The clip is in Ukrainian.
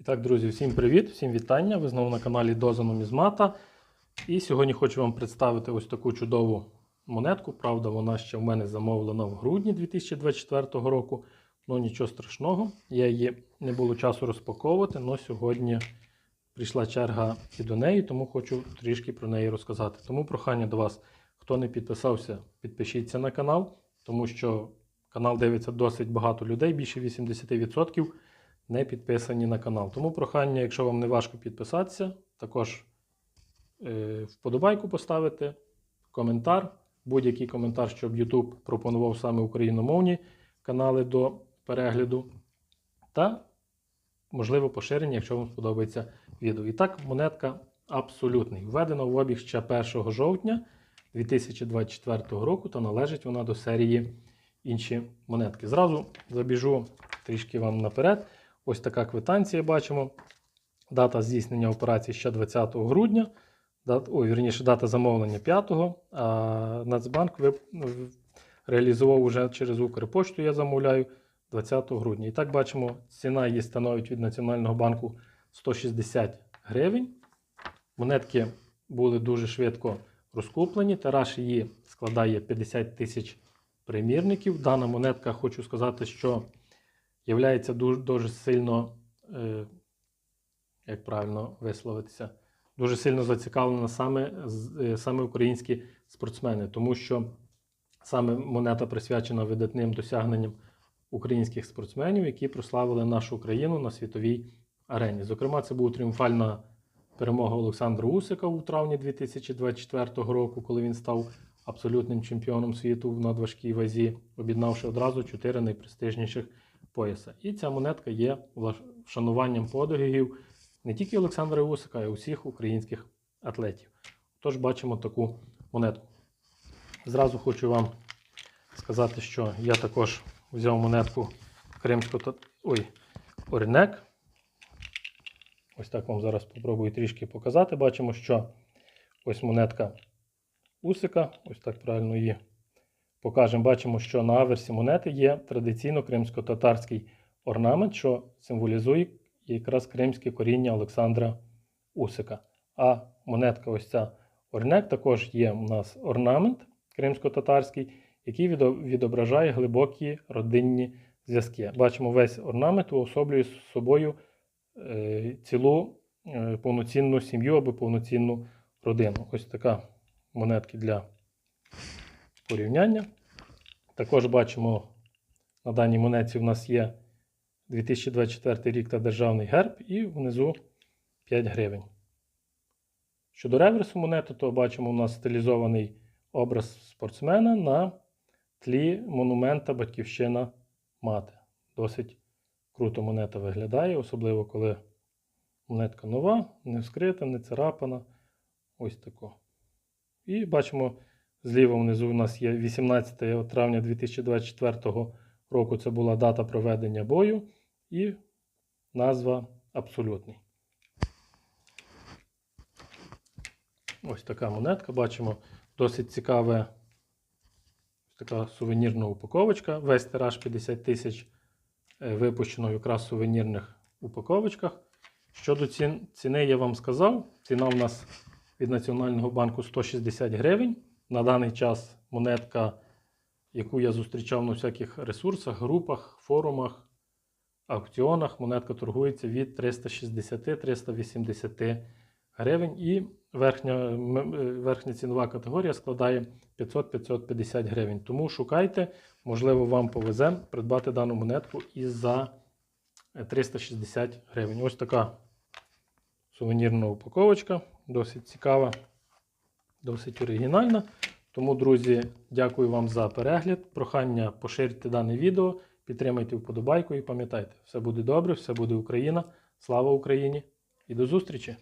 І так, друзі, всім привіт, всім вітання. Ви знову на каналі Доза Нумізмата. І сьогодні хочу вам представити ось таку чудову монетку. Правда, вона ще в мене замовлена в грудні 2024 року. Ну нічого страшного. Я її не було часу розпаковувати, але сьогодні прийшла черга і до неї, тому хочу трішки про неї розказати. Тому прохання до вас, хто не підписався, підпишіться на канал, тому що канал дивиться досить багато людей, більше 80% не підписані на канал. Тому прохання, якщо вам не важко підписатися, також е, вподобайку поставити, коментар, будь-який коментар, щоб YouTube пропонував саме україномовні канали до перегляду. Та, можливо, поширення, якщо вам сподобається відео. І так, монетка абсолютний. Введена в обіг ще 1 жовтня 2024 року та належить вона до серії інші монетки. Зразу забіжу трішки вам наперед. Ось така квитанція бачимо. Дата здійснення операції ще 20 грудня. Ой, вірніше, дата замовлення 5-го. А Нацбанк вип, реалізував уже через Укрпошту, я замовляю 20 грудня. І так бачимо, ціна її становить від Національного банку 160 гривень. Монетки були дуже швидко розкуплені. Тираж її складає 50 тисяч примірників. Дана монетка, хочу сказати, що є дуже, дуже сильно, е, як правильно висловитися, дуже сильно зацікавлена саме, е, саме українські спортсмени, тому що саме монета присвячена видатним досягненням українських спортсменів, які прославили нашу країну на світовій арені. Зокрема, це була тріумфальна перемога Олександра Усика у травні 2024 року, коли він став абсолютним чемпіоном світу в надважкій вазі, об'єднавши одразу чотири найпрестижніших пояса. І ця монетка є вшануванням подвигів не тільки Олександра Усика, а й усіх українських атлетів. Тож бачимо таку монетку. Зразу хочу вам сказати, що я також взяв монетку кримську та... Ой, Орінек. Ось так вам зараз спробую трішки показати. Бачимо, що ось монетка Усика, ось так правильно її покажемо. Бачимо, що на аверсі монети є традиційно кримсько-татарський орнамент, що символізує якраз кримське коріння Олександра Усика. А монетка, ось ця Орнек, також є у нас орнамент кримсько-татарський, який відображає глибокі родинні зв'язки. Бачимо, весь орнамент уособлює з собою е, цілу е, повноцінну сім'ю або повноцінну родину. Ось така монетки для порівняння. Також бачимо, на даній монеті в нас є 2024 рік та державний герб, і внизу 5 гривень. Щодо реверсу монети, то бачимо у нас стилізований образ спортсмена на тлі монумента Батьківщина мати. Досить круто монета виглядає, особливо коли монетка нова, не вскрита, не царапана. Ось тако. І бачимо, зліва внизу у нас є 18 травня 2024 року. Це була дата проведення бою і назва абсолютний. Ось така монетка. Бачимо досить цікаве. Така сувенірна упаковочка. Весь тираж 50 тисяч е, випущено якраз в сувенірних упаковочках. Щодо цін, ціни, я вам сказав. Ціна у нас від Національного банку 160 гривень. На даний час монетка, яку я зустрічав на всяких ресурсах, групах, форумах, аукціонах, монетка торгується від 360-380 гривень. І верхня, е, верхня цінова категорія складає 500-550 гривень. Тому шукайте, можливо, вам повезе придбати дану монетку і за е, 360 гривень. Ось така сувенірна упаковочка, досить цікава, досить оригінальна. Тому, друзі, дякую вам за перегляд. Прохання поширити дане відео, підтримайте вподобайку і пам'ятайте, все буде добре, все буде Україна. Слава Україні і до зустрічі!